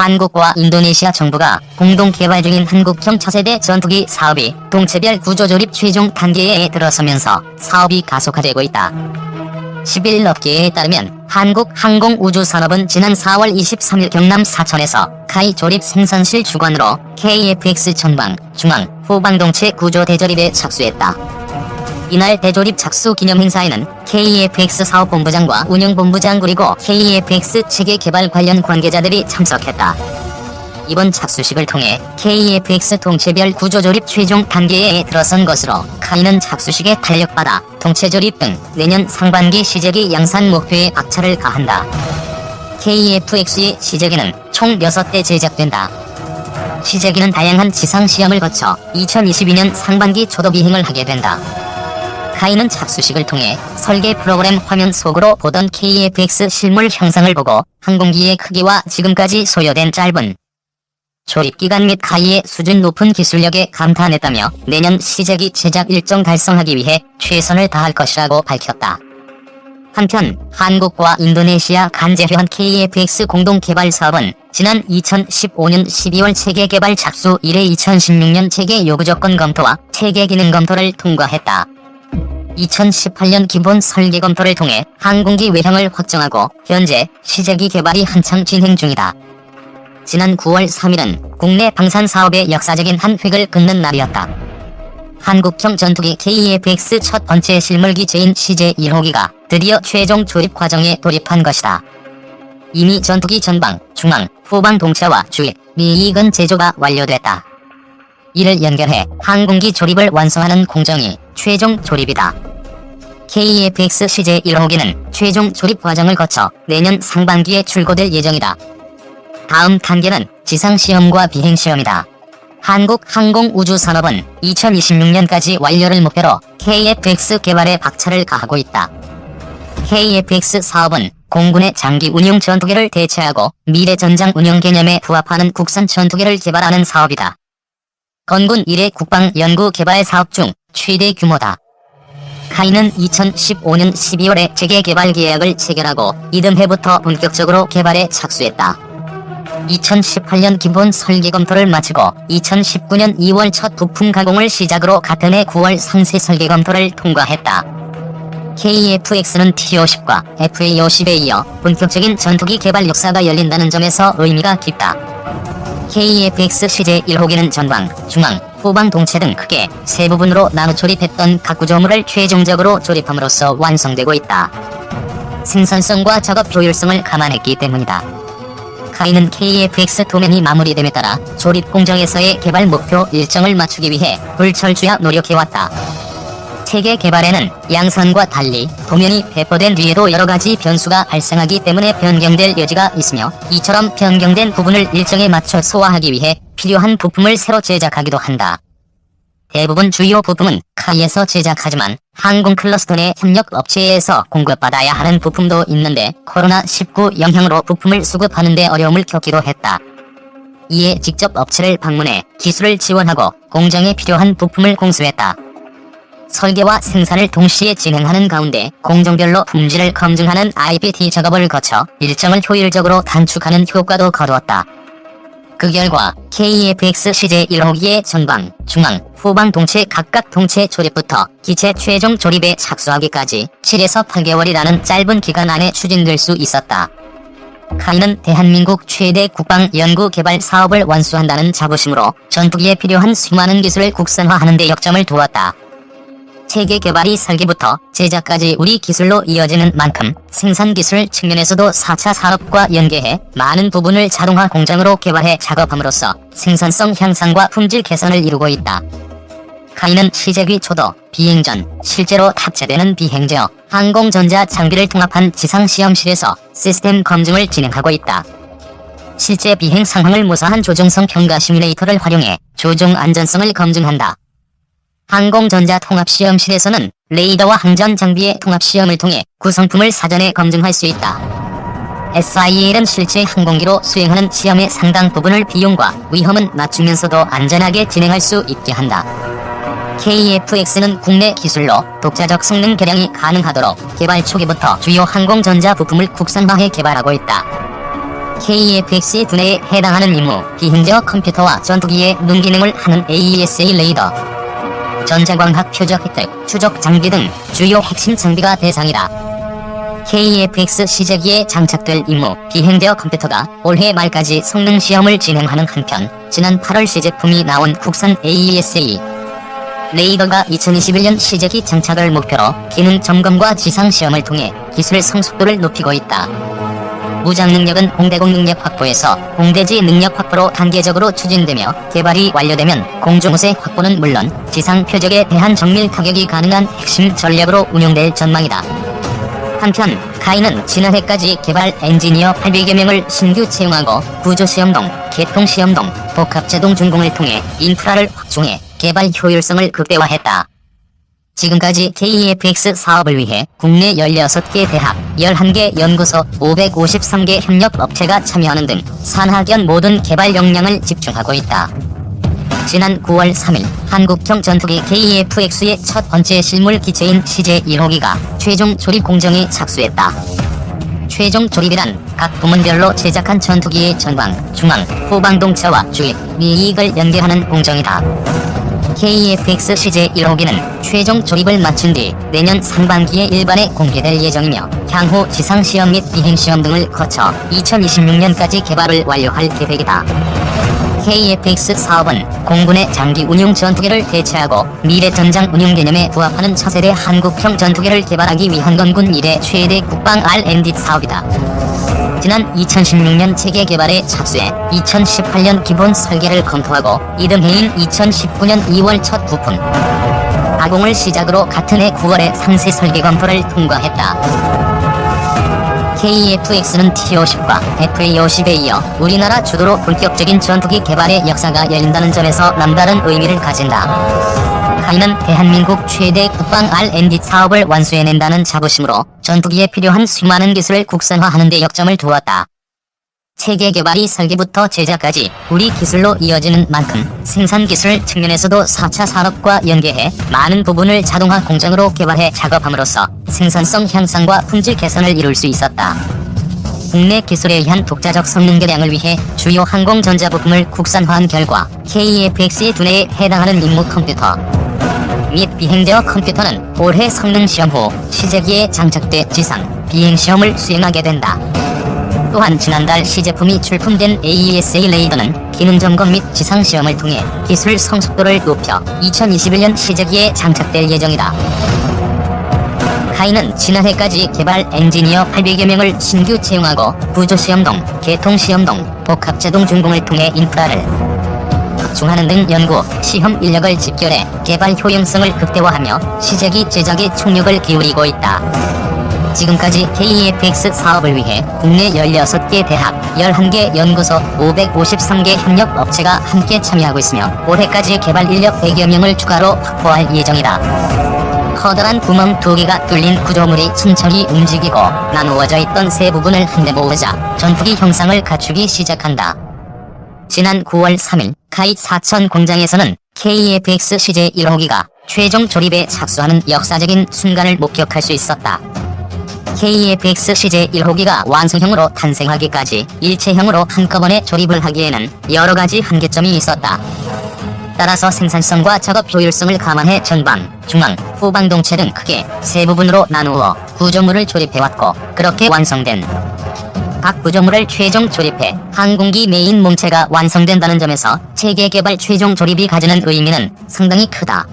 한국과 인도네시아 정부가 공동 개발 중인 한국형 차세대 전투기 사업이 동체별 구조조립 최종 단계에 들어서면서 사업이 가속화되고 있다. 11일 업계에 따르면 한국항공우주산업은 지난 4월 23일 경남 사천에서 카이 조립 생산실 주관으로 KFX 전방, 중앙, 후방 동체 구조 대조립에 착수했다. 이날 대조립 착수 기념 행사에는 KFX 사업본부장과 운영본부장 그리고 KFX 체계 개발 관련 관계자들이 참석했다. 이번 착수식을 통해 KFX 동체별 구조조립 최종 단계에 들어선 것으로 카이는 착수식에 탄력받아 동체조립 등 내년 상반기 시제기 양산 목표에 박차를 가한다. KFX의 시제기는 총 6대 제작된다. 시제기는 다양한 지상 시험을 거쳐 2022년 상반기 초도 비행을 하게 된다. 카이는 착수식을 통해 설계 프로그램 화면 속으로 보던 KFX 실물 형상을 보고 항공기의 크기와 지금까지 소요된 짧은 조립 기간 및 카이의 수준 높은 기술력에 감탄했다며 내년 시제기 제작 일정 달성하기 위해 최선을 다할 것이라고 밝혔다. 한편 한국과 인도네시아 간제회원 KFX 공동 개발 사업은 지난 2015년 12월 체계 개발 착수 이래 2016년 체계 요구 조건 검토와 체계 기능 검토를 통과했다. 2018년 기본 설계 검토를 통해 항공기 외형을 확정하고 현재 시제기 개발이 한창 진행 중이다. 지난 9월 3일은 국내 방산 사업의 역사적인 한 획을 긋는 날이었다. 한국형 전투기 KFX 첫 번째 실물 기체인 CJ1호기가 드디어 최종 조립 과정에 돌입한 것이다. 이미 전투기 전방, 중앙, 후방 동체와 주입, 미익은 제조가 완료됐다. 이를 연결해 항공기 조립을 완성하는 공정이 최종 조립이다. KFX CJ1호기는 최종 조립 과정을 거쳐 내년 상반기에 출고될 예정이다. 다음 단계는 지상시험과 비행시험이다. 한국항공우주산업은 2026년까지 완료를 목표로 KFX 개발에 박차를 가하고 있다. KFX 사업은 공군의 장기 운용 전투기를 대체하고 미래 전장 운용 개념에 부합하는 국산 전투기를 개발하는 사업이다. 건군 1회 국방 연구 개발 사업 중 최대 규모다. 카이는 2015년 12월에 재개 개발 계약을 체결하고 이듬해부터 본격적으로 개발에 착수했다. 2018년 기본 설계 검토를 마치고 2019년 2월 첫 부품 가공을 시작으로 같은 해 9월 상세 설계 검토를 통과했다. KFX는 T-50과 FA-50에 이어 본격적인 전투기 개발 역사가 열린다는 점에서 의미가 깊다. KFX CJ1호기는 전방, 중앙, 후방 동체 등 크게 세 부분으로 나눠 조립했던 각 구조물을 최종적으로 조립함으로써 완성되고 있다. 생산성과 작업 효율성을 감안했기 때문이다. 카이는 KFX 도면이 마무리됨에 따라 조립 공정에서의 개발 목표 일정을 맞추기 위해 불철주야 노력해왔다. 체계 개발에는 양산과 달리 도면이 배포된 뒤에도 여러가지 변수가 발생하기 때문에 변경될 여지가 있으며 이처럼 변경된 부분을 일정에 맞춰 소화하기 위해 필요한 부품을 새로 제작하기도 한다. 대부분 주요 부품은 카이에서 제작하지만 항공 클러스터 내 협력 업체에서 공급받아야 하는 부품도 있는데 코로나19 영향으로 부품을 수급하는 데 어려움을 겪기도 했다. 이에 직접 업체를 방문해 기술을 지원하고 공정에 필요한 부품을 공수했다. 설계와 생산을 동시에 진행하는 가운데 공정별로 품질을 검증하는 IPT 작업을 거쳐 일정을 효율적으로 단축하는 효과도 거두었다. 그 결과 KFX CJ1호기의 전방, 중앙, 후방 동체 각각 동체 조립부터 기체 최종 조립에 착수하기까지 7에서 8개월이라는 짧은 기간 안에 추진될 수 있었다. 카이는 대한민국 최대 국방 연구 개발 사업을 완수한다는 자부심으로 전투기에 필요한 수많은 기술을 국산화하는 데 역점을 두었다. 체계 개발이 설계부터 제작까지 우리 기술로 이어지는 만큼 생산 기술 측면에서도 4차 산업과 연계해 많은 부분을 자동화 공장으로 개발해 작업함으로써 생산성 향상과 품질 개선을 이루고 있다. 카이는 시제기 초도, 비행 전, 실제로 탑재되는 비행제어, 항공전자 장비를 통합한 지상시험실에서 시스템 검증을 진행하고 있다. 실제 비행 상황을 모사한 조종성 평가 시뮬레이터를 활용해 조종 안전성을 검증한다. 항공전자 통합시험실에서는 레이더와 항전 장비의 통합시험을 통해 구성품을 사전에 검증할 수 있다. SIL은 실제 항공기로 수행하는 시험의 상당 부분을 비용과 위험은 낮추면서도 안전하게 진행할 수 있게 한다. KFX는 국내 기술로 독자적 성능 개량이 가능하도록 개발 초기부터 주요 항공전자 부품을 국산화해 개발하고 있다. KFX 두뇌에 해당하는 임무, 비행제어 컴퓨터와 전투기의 눈 기능을 하는 AESA 레이더, 전자광학 표적 획득, 추적 장비 등 주요 핵심 장비가 대상이다. KFX 시제기에 장착될 임무, 비행제어 컴퓨터가 올해 말까지 성능 시험을 진행하는 한편, 지난 8월 시제품이 나온 국산 AESA 레이더가 2021년 시제기 장착을 목표로 기능 점검과 지상 시험을 통해 기술 성숙도를 높이고 있다. 무장 능력은 공대공 능력 확보에서 공대지 능력 확보로 단계적으로 추진되며 개발이 완료되면 공중호세 확보는 물론 지상 표적에 대한 정밀 타격이 가능한 핵심 전략으로 운용될 전망이다. 한편 카이는 지난해까지 개발 엔지니어 800여 명을 신규 채용하고 구조시험동, 개통시험동, 복합제동 준공을 통해 인프라를 확충해 개발 효율성을 극대화했다. 지금까지 KEFX 사업을 위해 국내 16개 대학, 11개 연구소, 553개 협력업체가 참여하는 등 산하견 모든 개발 역량을 집중하고 있다. 지난 9월 3일 한국형 전투기 KEFX의 첫 번째 실물 기체인 CJ 1호기가 최종 조립 공정에 착수했다. 최종 조립이란 각 부문별로 제작한 전투기의 전방, 중앙, 후방 동체와 주입, 미익을 연결하는 공정이다. KFX CJ 1호기는 최종 조립을 마친 뒤 내년 상반기에 일반에 공개될 예정이며 향후 지상시험 및 비행시험 등을 거쳐 2026년까지 개발을 완료할 계획이다. KFX 사업은 공군의 장기 운용 전투기를 대체하고 미래 전장 운용 개념에 부합하는 차세대 한국형 전투기를 개발하기 위한 건군 이래 최대 국방 R&D 사업이다. 지난 2016년 체계 개발에 착수해 2018년 기본 설계를 검토하고 이듬해인 2019년 2월 첫 부품 가공을 시작으로 같은 해 9월에 상세 설계 검토를 통과했다. KFX는 T-50과 FA-50에 이어 우리나라 주도로 본격적인 전투기 개발의 역사가 열린다는 점에서 남다른 의미를 가진다. 카이는 대한민국 최대 국방 R&D 사업을 완수해낸다는 자부심으로 전투기에 필요한 수많은 기술을 국산화하는 데 역점을 두었다. 체계 개발이 설계부터 제작까지 우리 기술로 이어지는 만큼 생산 기술 측면에서도 4차 산업과 연계해 많은 부분을 자동화 공정으로 개발해 작업함으로써 생산성 향상과 품질 개선을 이룰 수 있었다. 국내 기술에 의한 독자적 성능 개량을 위해 주요 항공전자 부품을 국산화한 결과 KFX의 두뇌에 해당하는 임무 컴퓨터 및 비행제어 컴퓨터는 올해 성능 시험 후 시제기에 장착돼 지상 비행 시험을 수행하게 된다. 또한 지난달 시제품이 출품된 AESA 레이더는 기능 점검 및 지상 시험을 통해 기술 성숙도를 높여 2021년 시제기에 장착될 예정이다. 카이는 지난해까지 개발 엔지니어 800여 명을 신규 채용하고 구조시험동, 개통시험동, 복합제동 준공을 통해 인프라를 확충하는 등 연구, 시험 인력을 집결해 개발 효용성을 극대화하며 시제기 제작에 총력을 기울이고 있다. 지금까지 KEFX 사업을 위해 국내 16개 대학, 11개 연구소, 553개 협력 업체가 함께 참여하고 있으며 올해까지 개발 인력 100여 명을 추가로 확보할 예정이다. 커다란 구멍 두 개가 뚫린 구조물이 천천히 움직이고 나누어져 있던 세 부분을 한데 모으자 전투기 형상을 갖추기 시작한다. 지난 9월 3일 카이 사천 공장에서는 KFX CJ 1호기가 최종 조립에 착수하는 역사적인 순간을 목격할 수 있었다. KFX CJ 1호기가 완성형으로 탄생하기까지 일체형으로 한꺼번에 조립을 하기에는 여러 가지 한계점이 있었다. 따라서 생산성과 작업 효율성을 감안해 전방, 중앙, 후방 동체 등 크게 세 부분으로 나누어 구조물을 조립해왔고 그렇게 완성된 각 구조물을 최종 조립해 항공기 메인 몸체가 완성된다는 점에서 체계 개발 최종 조립이 가지는 의미는 상당히 크다.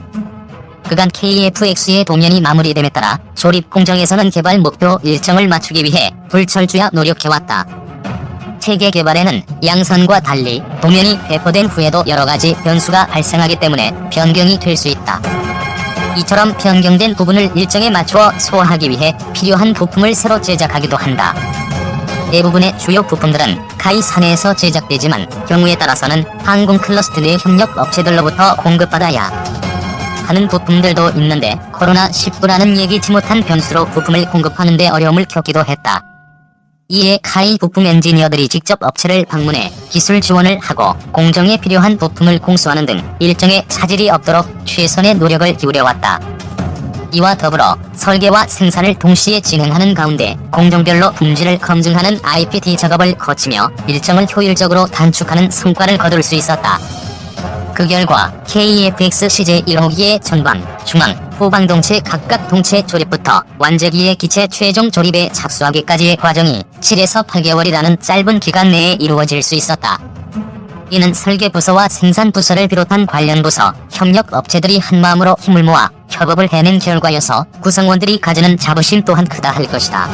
그간 KFX의 도면이 마무리됨에 따라 조립 공정에서는 개발 목표 일정을 맞추기 위해 불철주야 노력해왔다. 체계 개발에는 양선과 달리 도면이 배포된 후에도 여러 가지 변수가 발생하기 때문에 변경이 될 수 있다. 이처럼 변경된 부분을 일정에 맞추어 소화하기 위해 필요한 부품을 새로 제작하기도 한다. 대부분의 주요 부품들은 카이 사내에서 제작되지만 경우에 따라서는 항공 클러스터 내 협력 업체들로부터 공급받아야 하는 부품들도 있는데 코로나19라는 예기치 못한 변수로 부품을 공급하는데 어려움을 겪기도 했다. 이에 카이 부품 엔지니어들이 직접 업체를 방문해 기술 지원을 하고 공정에 필요한 부품을 공수하는 등 일정의 차질이 없도록 최선의 노력을 기울여왔다. 이와 더불어 설계와 생산을 동시에 진행하는 가운데 공정별로 품질을 검증하는 IPT 작업을 거치며 일정을 효율적으로 단축하는 성과를 거둘 수 있었다. 그 결과 KFX CJ 1호기의 전방, 중앙, 후방 동체 각각 동체 조립부터 완제기의 기체 최종 조립에 착수하기까지의 과정이 7에서 8개월이라는 짧은 기간 내에 이루어질 수 있었다. 이는 설계 부서와 생산 부서를 비롯한 관련 부서, 협력 업체들이 한마음으로 힘을 모아 협업을 해낸 결과여서 구성원들이 가지는 자부심 또한 크다 할 것이다.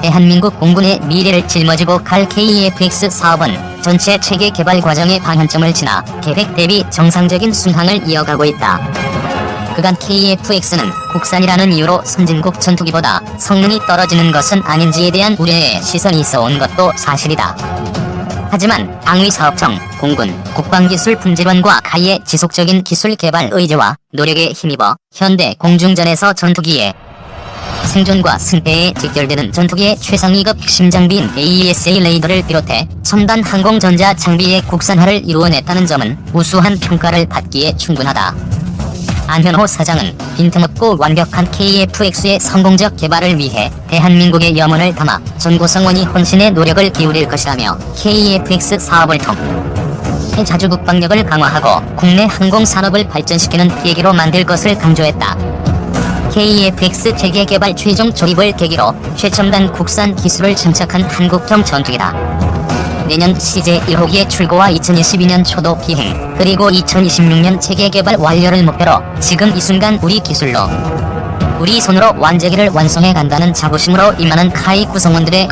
대한민국 공군의 미래를 짊어지고 갈 KEFX 사업은 전체 체계 개발 과정의 방향점을 지나 계획 대비 정상적인 순항을 이어가고 있다. 그간 KFX는 국산이라는 이유로 선진국 전투기보다 성능이 떨어지는 것은 아닌지에 대한 우려의 시선이 있어 온 것도 사실이다. 하지만 방위 사업청, 공군, 국방기술 품질원과 가의 지속적인 기술 개발 의지와 노력에 힘입어 현대 공중전에서 전투기에 생존과 승패에 직결되는 전투기의 최상 2급 핵심 장비인 AESA 레이더를 비롯해 첨단 항공전자 장비의 국산화를 이루어냈다는 점은 우수한 평가를 받기에 충분하다. 안현호 사장은 빈틈없고 완벽한 KFX의 성공적 개발을 위해 대한민국의 염원을 담아 전 구성원이 혼신의 노력을 기울일 것이라며 KFX 사업을 통 자주 국방력을 강화하고 국내 항공 산업을 발전시키는 계기로 만들 것을 강조했다. KFX 체계 개발 최종 조립을 계기로 최첨단 국산 기술을 장착한 한국형 전투기다. 내년 CJ 1호기의 출고와 2022년 초도 비행, 그리고 2026년 체계 개발 완료를 목표로 지금 이 순간 우리 기술로 우리 손으로 완제기를 완성해 간다는 자부심으로 임하는 카이 구성원들의